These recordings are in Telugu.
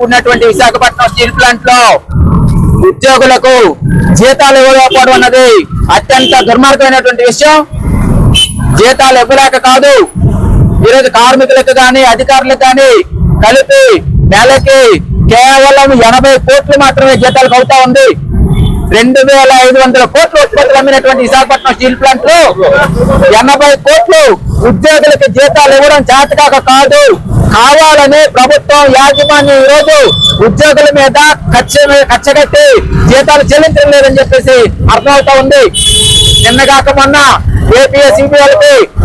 కూడినటువంటి విశాఖపట్నం స్టీల్ ప్లాంట్లో ఉద్యోగులకు జీతాలు ఇవ్వకపోవడం అన్నది అత్యంత దుర్మార్గమైనటువంటి విషయం. జీతాలు ఇవ్వలేక కాదు ఈరోజు కార్మికులకు కానీ అధికారులకు కానీ కలిపి నెలకి కేవలం ఎనభై కోట్లు మాత్రమే జీతాలకు అవుతా ఉంది. రెండు వేల ఐదు వందల కోట్లు ఉత్పత్తులు అమ్మినటువంటి విశాఖపట్నం స్టీల్ ప్లాంట్లో ఎనభై కోట్లు ఉద్యోగులకు జీతాలు ఇవ్వడం చేతకాక కాదు. కావాలని ప్రభుత్వం యాజమాన్యం ఈ రోజు ఉద్యోగుల మీద కచ్చగట్టి జీతాలు చెల్లించడం లేదని చెప్పేసి అర్థమవుతా ఉంది. నిన్నగాక మొన్న ఏపీఎస్సీబీ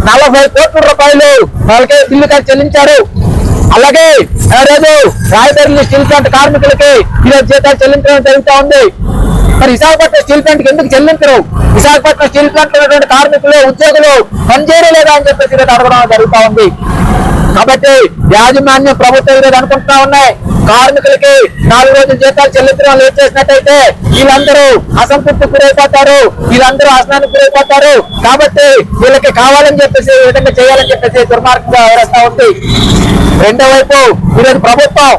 నలభై కోట్ల రూపాయలు వాళ్ళకే బిల్లు చెల్లించారు. అలాగే ఆ రోజు రాయబేరి స్టీల్ ప్లాంట్ కార్మికులకి ఈరోజు జీతాలు చెల్లించడం జరుగుతూ ఉంది. మరి విశాఖపట్నం స్టీల్ ప్లాంట్కి ఎందుకు చెల్లించరు? విశాఖపట్నం స్టీల్ ప్లాంట్ ఉన్నటువంటి కార్మికులు ఉద్యోగులు పనిచేయలేదా అని చెప్పేసి అడగడం జరుగుతా ఉంది. కాబట్టి యాజమాన్యం ప్రభుత్వం ఈరోజు అనుకుంటా ఉన్నాయి. కార్మికులకి నాలుగు రోజుల జీతాలు చెల్లించడం లేట్ చేసినట్టయితే వీళ్ళందరూ అసంతృప్తి గురైపోతారు. వీళ్ళందరూ అసనానికి గురైపోతారు. కాబట్టి వీళ్ళకి కావాలని చెప్పేసి ఈ విధంగా చేయాలని చెప్పేసి దుర్మార్గంగా వ్యవస్థ ఉంది. రెండో వైపు ఈరోజు ప్రభుత్వం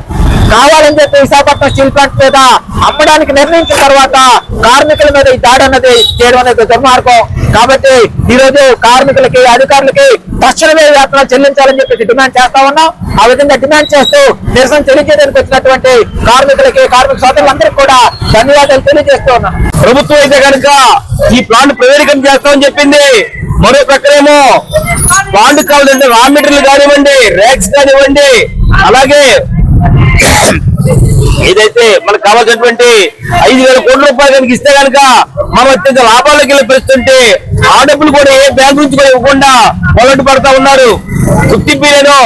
కావాలని చెప్పి విశాఖపట్నం స్టీల్ ప్లాంట్ మీద అమ్మడానికి నిర్ణయించిన తర్వాత కార్మికుల మీద ఈ దాడి అన్నది చేయడం అనేది దుర్మార్గం. కాబట్టి ఈ రోజు కార్మికులకి అధికారులకి తక్షణమే వేతనాలు చెల్లించాలని చెప్పి డిమాండ్ చేస్తా ఉన్నాం. ఆ విధంగా డిమాండ్ చేస్తూ నిరసన తెలియజేయడానికి వచ్చినటువంటి కార్మికులకి కార్మిక సోదరులందరికీ కూడా ధన్యవాదాలు తెలియజేస్తూ ఉన్నాం. ప్రభుత్వం అయితే కనుక ఈ ప్లాంట్ ప్రైవేటీకరణ చేస్తామని చెప్పింది. మరో ప్రక్కనేమో ప్లాంట్ కావాలంటే రా మెటీరియల్ కానివ్వండి ర్యాక్స్ కానివ్వండి అలాగే ఏదైతే మనకు కావాల్సినటువంటి ఐదు వేల కోట్ల రూపాయలు కనుక ఇస్తే కనుక మనం అత్యంత లాభాలకు వెళ్ళి పరిస్థితుంటే ఆ డబ్బులు కూడా ఏ బ్యాంక్ నుంచి కూడా ఇవ్వకుండా మొదటి పడతా ఉన్నారు. గుర్తింపు లేను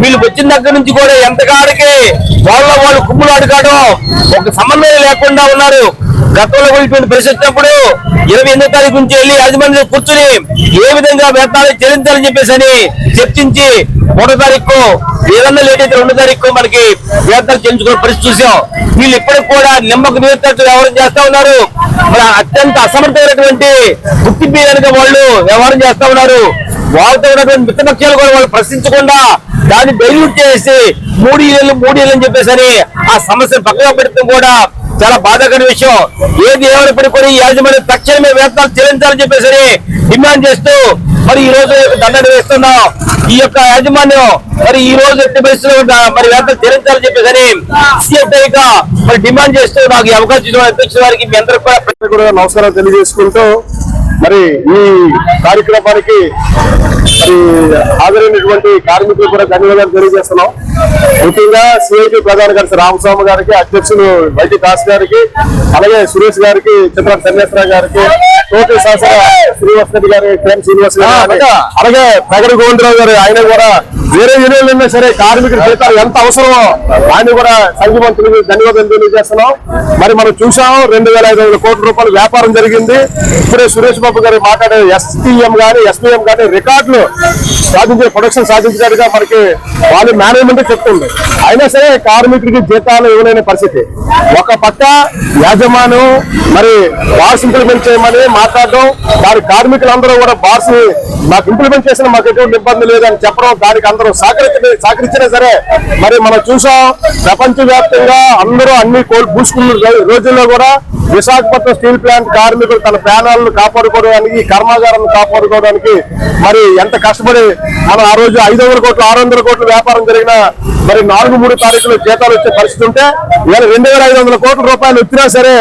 వీళ్ళు వచ్చిన దగ్గర నుంచి కూడా ఎంత కాడికి వాళ్ళ వాళ్ళు కుమ్ములు అడగడం ఒక సమన్వయం లేకుండా ఉన్నారు. గతంలో కూడా ఇటువంటి పరిస్థితి ఇరవై ఎనిమిదో తారీఖు నుంచి వెళ్ళి యాజమాన్యం కూర్చుని ఏ విధంగా వేతనాలు చెల్లించాలని చెప్పేసి అని చర్చించి ఒకటో తారీఖు ఏదన్నా లేట్ అయితే రెండో తారీఖు మనకి వేతనాలు చెల్లించుకునే పరిస్థితి చూసాం. వీళ్ళు ఇప్పటికి కూడా నిమ్మకు నియంత్రణ వ్యవహారం చేస్తా ఉన్నారు. మన అత్యంత అసమర్థమైనటువంటి గుర్తింపు కనుక వాళ్ళు వ్యవహారం చేస్తా ఉన్నారు. వాళ్ళతో ఉన్నటువంటి మిత్రపక్షాలు కూడా వాళ్ళు ప్రశ్నించకుండా దాన్ని డైల్యూట్ చేసి మూడు ఏళ్ళు మూడు ఏళ్ళు అని చెప్పేసి అని ఆ సమస్యను పక్కగా పెడతాం కూడా చాలా బాధాకర విషయం. ఏది ఏమైనప్పటికీ కూడా ఈ యాజమాన్యం తక్షణమే వేతనాలు చెల్లించాలని చెప్పేసి డిమాండ్ చేస్తూ మరి ఈ రోజు దండన వేస్తున్నాం. ఈ యొక్క యాజమాన్యం మరి ఈ రోజు ఎట్టి పరిస్థితుల్లో మరి వేతనం చెల్లించాలని చెప్పేసి అని మరి డిమాండ్ చేస్తూ నాకు ఈ అవకాశం ఇచ్చిన వారికి మీ అందరికీ కూడా నమస్కారం తెలియజేసుకుంటూ మరి ఈ కార్యక్రమానికి మరి హాజరైనటువంటి కార్మికులు కూడా ధన్యవాదాలు తెలియజేస్తున్నాం. ముఖ్యంగా సిఐటి ప్రధాన కార్యదర్శి రామస్వామి గారికి అధ్యక్షులు వైటి దాస్ గారికి అలాగే సురేష్ గారికి చిత్ర సన్యాసరావు గారికి తోటి శాసన శ్రీనివాస్ రెడ్డి గారి కేఎం శ్రీనివాస్ గారు అలాగే ప్రగతి గోవిందరావు గారు ఆయన కూడా వేరే యూనియన్లు ఉన్నా సరే కార్మికుల జీతాలు ఎంత అవసరమో దాన్ని కూడా సంఘమంత్రులకు ధన్యవాదాలు తెలియజేస్తున్నాం. మరి మనం చూసాం రెండు వేల ఐదు వందల కోట్ల రూపాయల వ్యాపారం జరిగింది. ఇప్పుడే సురేష్ బాబు గారు మాట్లాడే ఎస్టీఎం గాని ఎస్పీఎం గాని రికార్డులు సాధించే ప్రొడక్షన్ సాధించినట్టుగా మనకి వాళ్ళు మేనేజ్మెంట్ చెప్తుంది. అయినా సరే కార్మికుడికి జీతాలు ఇవ్వలేని పరిస్థితి. ఒక పక్క యాజమాన్యం మరి బార్స్ ఇంప్లిమెంట్ చేయమని మాట్లాడడం వారి కార్మికులందరూ కూడా బార్స్ మాకు ఇంప్లిమెంట్ చేసిన మాకు ఎటువంటి ఇబ్బంది లేదని చెప్పడం దానికి అందరూ సహకరించి సహకరించినా సరే మరి మనం చూసాం ప్రపంచ వ్యాప్తంగా అందరూ అన్ని కోల్ పూసుకున్న రోజుల్లో కూడా విశాఖపట్నం స్టీల్ ప్లాంట్ కార్మికులు తన ప్రాణాలను కాపాడుకోవడానికి కర్మాగారాన్ని కాపాడుకోవడానికి మరి ఎంత కష్టపడి మనం ఆ రోజు ఐదు వందల కోట్లు ఆరు వందల కోట్లు వ్యాపారం జరిగిన మరి నాలుగు మూడు తారీఖులు జీతాలు వచ్చే పరిస్థితి ఉంటే ఇవాళ రెండు వేల ఐదు వందల కోట్ల రూపాయలు వచ్చినా సరే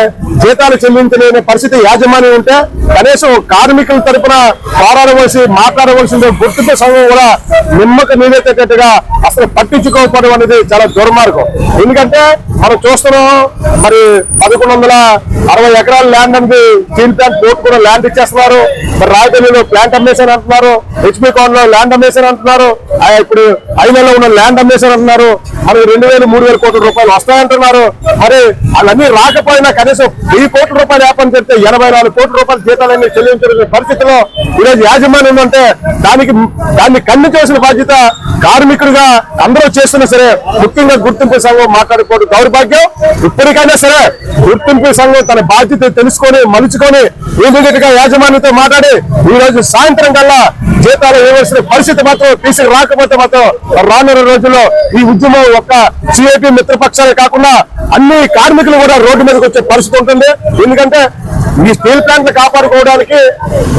జీతాలు చెల్లించలేని పరిస్థితి యాజమాన్యం ఉంటే కనీసం కార్మికుల తరపున పోరాడవలసి మాట్లాడవలసిన గుర్తింపు సమయం కూడా నిమ్మక నీరెత్తేటట్టుగా అసలు పట్టించుకోకపోవడం అనేది చాలా దుర్మార్గం. ఎందుకంటే మనం చూస్తున్నాం మరి పదకొండు వందల అరవై ఎకరాల ల్యాండ్ అనేది స్టీల్ ప్లాంట్ కోర్టు కూడా ల్యాండ్ ఇచ్చేస్తున్నారు. మరి రాజధానిలో ప్లాంట్ అమ్మేశారు అంటున్నారు. హెచ్పీ కాన్లో ల్యాండ్ అమ్మేశారు అంటున్నారు. ఆ ఇప్పుడు ఐదేళ్ళలో ఉన్న ల్యాండ్ అమ్మేశారు అంటున్నారు. మరి రెండు వేలు మూడు వేల కోట్ల రూపాయలు వస్తాయంటున్నారు. మరి అవన్నీ రాకపోయినా కనీసం వెయ్యి కోట్ల రూపాయలు వ్యాపారం చేస్తే ఎనభై నాలుగు కోట్ల రూపాయలు జీతాలన్నీ చెల్లించిన పరిస్థితిలో ఈరోజు యాజమాన్యం అంటే దానికి దాన్ని చేసిన బాధ్యత కార్మికుడిగా అందరూ చేస్తున్నా సరే ముఖ్యంగా గుర్తింపు సంఘం మాట్లాడుకోవడం దౌర్భాగ్యం. ఇప్పటికైనా సరే గుర్తింపు సంఘం తన బాధ్యత తెలుసుకొని మలుచుకొని ఇమీడియట్గా యాజమాన్యంతో మాట్లాడి ఈ రోజు సాయంత్రం కల్లా జీతాలు ఇవ్వాల్సిన పరిస్థితి మాత్రం తీసుకు రాకపోతే మాత్రం రానున్న రోజుల్లో ఈ ఉద్యమం ఒక్క సిఐపి మిత్రపక్షాలే కాకుండా అన్ని కార్మికులు కూడా రోడ్డు మీదకి వచ్చే పరిస్థితి ఉంటుంది. ఎందుకంటే ఈ స్టీల్ ప్లాంట్ కాపాడుకోవడానికి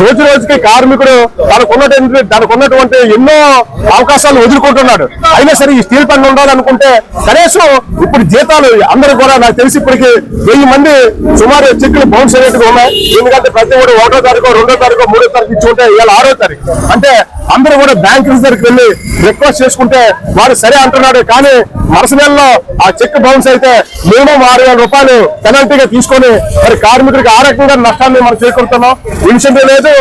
రోజు రోజుకి కార్మికుడు తనకున్నటువంటి తనకున్నటువంటి ఎన్నో అవకాశాలు వదులుకుంటున్నాడు. అయినా సరే ఈ స్టీల్ ప్లాంట్ ఉండాలనుకుంటే కనీసం ఇప్పుడు జీతాలు అందరూ కూడా నాకు తెలిసి ఇప్పటికి వెయ్యి మంది సుమారు చెక్కులు బౌన్స్ అయ్యేట్టుగా ఉన్నాయి. ఎందుకంటే ప్రతి కూడా ఒకటో తారీఖు రెండో తారీఖు మూడో తారీఖు ఇచ్చి ఉంటే ఇవాళ ఆరో తారీఖు. అంటే అందరూ కూడా బ్యాంక్ దగ్గరికి వెళ్ళి రిక్వెస్ట్ చేసుకుంటే వారు సరే అంటున్నాడు కానీ మరుస నెలలో ఆ చెక్ బౌన్స్ అయితే మినిమం ఆరు వేల రూపాయలు పెనాల్టీగా తీసుకొని మరి కార్మికుడికి ఆరో రకంగా నష్టాన్ని మనం చేకూరుతున్నాం. ఇన్సెంటివ్ లేదు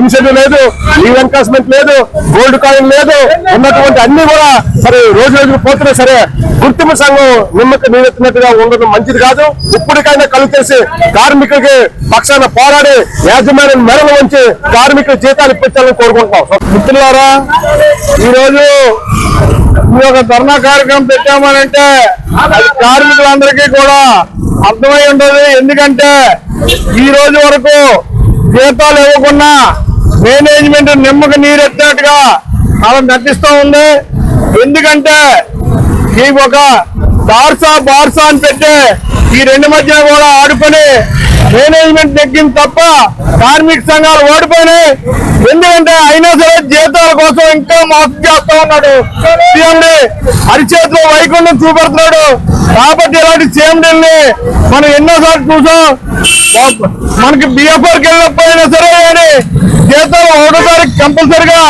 ఇన్సెంటివ్ లేదు లీవ్ ఎన్కాస్మెంట్ లేదు గోల్డ్ కాయిన్ లేదు ఉన్నటువంటి అన్ని కూడా మరి రోజు రోజుకు పోతున్నా సరే గుర్తింపు సంఘం నిమ్మక నీరెత్తినట్టుగా ఉండడం మంచిది కాదు. ఇప్పటికైనా కలు చేసి కార్మికులకి పక్షాన పోరాడి యాజమాన్యం మెడలు ఉంచి కార్మికుల జీతాలు ఇప్పించాలని కోరుకుంటున్నాం. మిత్రులారా ఈ రోజు ఈ యొక్క ధర్నా కార్యక్రమం పెట్టామనంటే అది కార్మికులందరికీ కూడా అర్థమై ఉండదు. ఎందుకంటే ఈ రోజు వరకు జీతాలు ఇవ్వకుండా మేనేజ్మెంట్ నిమ్మక నీరెత్తినట్టుగా అలా నటిస్తూ ఉంది. ఎందుకంటే మీకు ఒక దార్సా బార్సా అని పెట్టే ఈ రెండు మధ్య కూడా ఆడుకొని మేనేజ్మెంట్ తగ్గింది తప్ప కార్మిక సంఘాలు ఓడిపోయినాయి. ఎందుకంటే అయినా సరే జీతాల కోసం ఇంకా మోసం చేస్తా ఉన్నాడు సీఎండి. అరిచేతిలో వైకుంఠం చూపెడుతున్నాడు. కాబట్టి ఇలాంటి సీఎండీని మనం ఎన్నోసార్లు చూసాం. మనకి బిఎఫ్ఆర్కి వెళ్ళకపోయినా సరే కానీ జీతాలు ఒకటో కంపల్సరిగా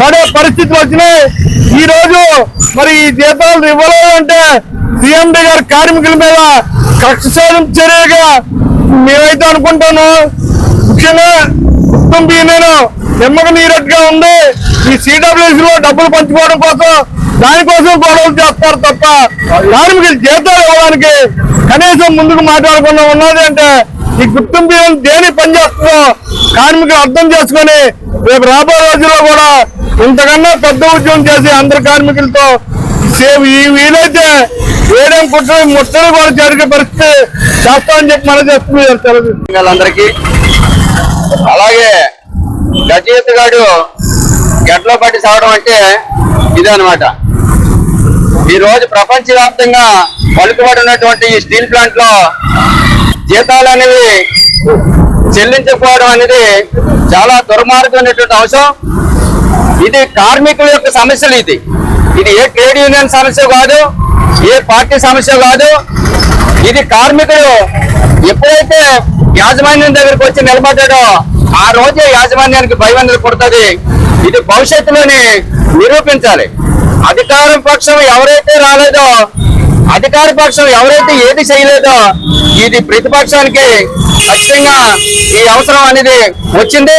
పడే పరిస్థితులు వచ్చినాయి. ఈ రోజు మరి ఈ జీతాలు ఇవ్వలేదు అంటే సీఎండి గారు కార్మికుల మీద కక్ష చర్యగా మేమైతే అనుకుంటాను. ముఖ్యంగా మొత్తం నేను నిమ్మక నీరట్టుగా ఉంది. ఈ సిడబ్ల్యూసీ లో డబ్బులు పంచుకోవడం కోసం దానికోసం గొడవలు చేస్తారు తప్ప కార్మికులు జీతాలు ఇవ్వడానికి కనీసం ముందుకు మాట్లాడకుండా ఉన్నది అంటే ఈ గుర్తింపు దేని పనిచేస్తుందో కార్మికులు అర్థం చేసుకొని రేపు రాబోయే రోజుల్లో కూడా ఇంతకన్నా పెద్ద ఉద్యోగం చేసి అందరు కార్మికులతో సేవ్ ఈ వీలైతే వేయడం కుట్రని ముసలి కూడా జరిగే పరిస్థితి చేస్తామని చెప్పి మనం చేస్తుంది వాళ్ళందరికీ అలాగే గజయత్ గాడు గట్లో పట్టి సాగడం అంటే ఇదే అనమాట ఈ రోజు ప్రపంచవ్యాప్తంగా పలుకుబడి ఉన్నటువంటి ఈ స్టీల్ ప్లాంట్లో జీతాలు అనేవి చెల్లించకపోవడం అనేది చాలా దుర్మార్గమైనటువంటి అంశం. ఇది కార్మికుల యొక్క సమస్యలు ఇది. ఇది ఏ ట్రేడ్ యూనియన్ సమస్య కాదు. ఏ పార్టీ సమస్య కాదు. ఇది కార్మికుడు ఎప్పుడైతే యాజమాన్యం దగ్గరికి వచ్చి నిలబడ్డాడో ఆ రోజే యాజమాన్యానికి భయవందలు పుడుతుంది. ఇది భవిష్యత్తులోని నిరూపించాలి. అధికార పక్షం ఎవరైతే రాలేదో అధికార పక్షం ఎవరైతే ఏది చేయలేదో ఇది ప్రతిపక్షానికి ఖచ్చితంగా ఈ అవసరం అనేది వచ్చింది.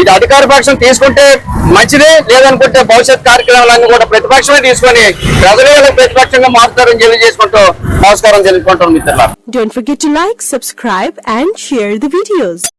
ఇది అధికార పక్షం తీసుకుంటే మంచిది లేదనుకుంటే భవిష్యత్ కార్యక్రమాలన్నీ కూడా ప్రతిపక్షమే తీసుకొని ప్రజలు ప్రతిపక్షంగా మారుతారని తెలియజేసుకుంటూ నమస్కారం తెలుసుకుంటాం మిత్రులు Don't forget to like, subscribe and share the videos.